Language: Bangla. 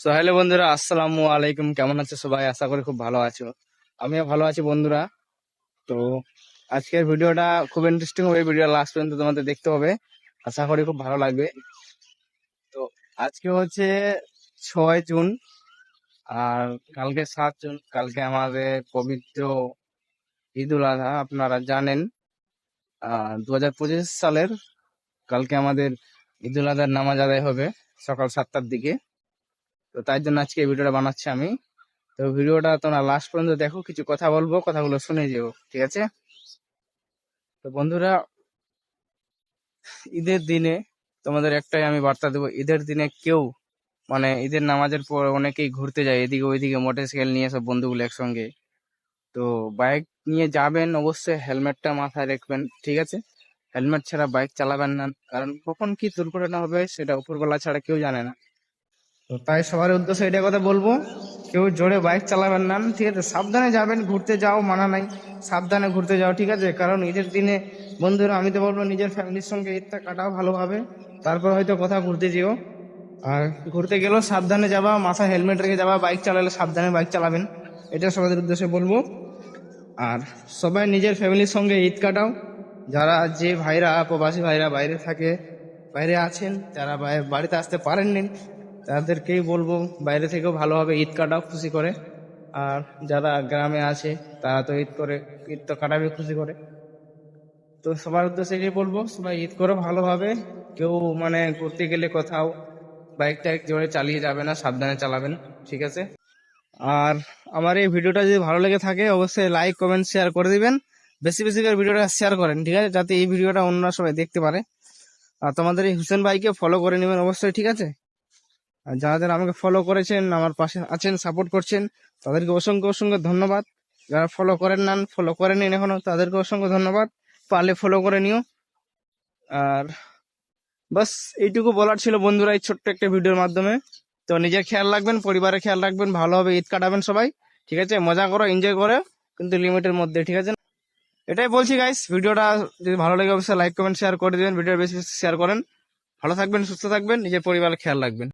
সো হ্যালো বন্ধুরা, আসসালামু আলাইকুম। কেমন আছে সবাই? আশা করি খুব ভালো আছো। আমিও ভালো আছি বন্ধুরা। তো, আজকের ভিডিওটা খুব ইন্টারেস্টিং হবে। ভিডিও লাস্ট পর্যন্ত তোমাদের দেখতে হবে। আশা করি খুব ভালো লাগবে। তো, আজকে হচ্ছে ছয় জুন, আর কালকে সাত জুন। কালকে আমাদের পবিত্র ঈদ উল আধা আপনারা জানেন। দু হাজার পঁচিশ সালের কালকে আমাদের ঈদ উল আধার নামাজ আদায় হবে সকাল সাতটার দিকে। তো তাই জন্য আজকে এই ভিডিওটা বানাচ্ছি আমি। তো ভিডিওটা তোমরা লাস্ট পর্যন্ত দেখো, কিছু কথা বলব, কথাগুলো শুনে যেও, ঠিক আছে? তো বন্ধুরা, ঈদের দিনে তোমাদের একটাই আমি বার্তা দেবো, ঈদের দিনে কেউ মানে ঈদের নামাজের পর অনেকেই ঘুরতে যায়, এদিকে ওইদিকে মোটরসাইকেল নিয়ে সব বন্ধুগুলো একসঙ্গে। তো বাইক নিয়ে যাবেন অবশ্যই, হেলমেটটা মাথায় রাখবেন, ঠিক আছে? হেলমেট ছাড়া বাইক চালাবেন না, কারণ কখন কি দুর্ঘটনা হবে সেটা উপরবেলা ছাড়া কেউ জানে না। তো তাই সবার উদ্দেশ্যে এটা কথা বলব, কেউ জোরে বাইক চালাবেন না, ঠিক আছে? সাবধানে যাবেন, ঘুরতে যাও, মানা নাই। সাবধানে ঘুরতে যাও, ঠিক আছে? কারণ ঈদের দিনে বন্ধুরা, আমি তো বলব নিজের ফ্যামিলির সঙ্গে ঈদটা কাটাও ভালোভাবে, তারপর হয়তো কথা ঘুরতে যেও। আর ঘুরতে গেলেও সাবধানে যাবা মাথায় হেলমেট রেখে যাবা বাইক চালালে সাবধানে বাইক চালাবেন। এটা সবাদের উদ্দেশ্যে বলব। আর সবাই নিজের ফ্যামিলির সঙ্গে ঈদ কাটাও। যারা যে ভাইরা, প্রবাসী ভাইরা বাইরে থাকে, বাইরে আছেন, যারা বাড়িতে আসতে পারেননি তাদেরকেই বলব, বাইরে থেকেও ভালোভাবে ঈদ কাটাও, খুশি করে। আর যারা গ্রামে আছে, তারা তো ঈদ করে, ঈদ তো কাটাবে, খুশি করে। তো সবার উদ্দেশ্যে এটাই বলব, সবাই ঈদ করো ভালোভাবে। কেউ মানে ঘুরতে গেলে কোথাও বাইক টাইক জোরে চালিয়ে যাবে না, সাবধানে চালাবেন, ঠিক আছে? আর আমার এই ভিডিওটা যদি ভালো লেগে থাকে, অবশ্যই লাইক কমেন্ট শেয়ার করে দিবেন। বেশি বেশি করে ভিডিওটা শেয়ার করেন, ঠিক আছে? যাতে এই ভিডিওটা অন্যরা সবাই দেখতে পারে। আর তোমাদের এই হুসেন ভাইকে ফলো করে নেবেন অবশ্যই, ঠিক আছে? যারা যারা আমাকে ফলো করেছেন, আমার পাশে আছেন সাপোর্ট করছেন, তাদেরকে অসংখ্য অসংখ্য ধন্যবাদ। যারা ফলো করেন না ফলো করেন এখনও, তাদেরকে অসংখ্য ধন্যবাদ। পারলে ফলো করে নিও। আর বাস, এইটুকু বলার ছিল বন্ধুরা এই ছোট্ট একটা ভিডিওর মাধ্যমে। তো নিজের খেয়াল রাখবেন, পরিবারের খেয়াল রাখবেন, ভালোভাবে ঈদ কাটাবেন সবাই, ঠিক আছে? মজা করো এনজয় করো, কিন্তু লিমিটের মধ্যে, ঠিক আছে? এটাই বলছি গাইস ভিডিওটা যদি ভালো লাগে, অবশ্যই লাইক কমেন্ট শেয়ার করে দিবেন ভিডিও বেশি বেশি শেয়ার করেন। ভালো থাকবেন, সুস্থ থাকবেন, নিজের পরিবারের খেয়াল রাখবেন।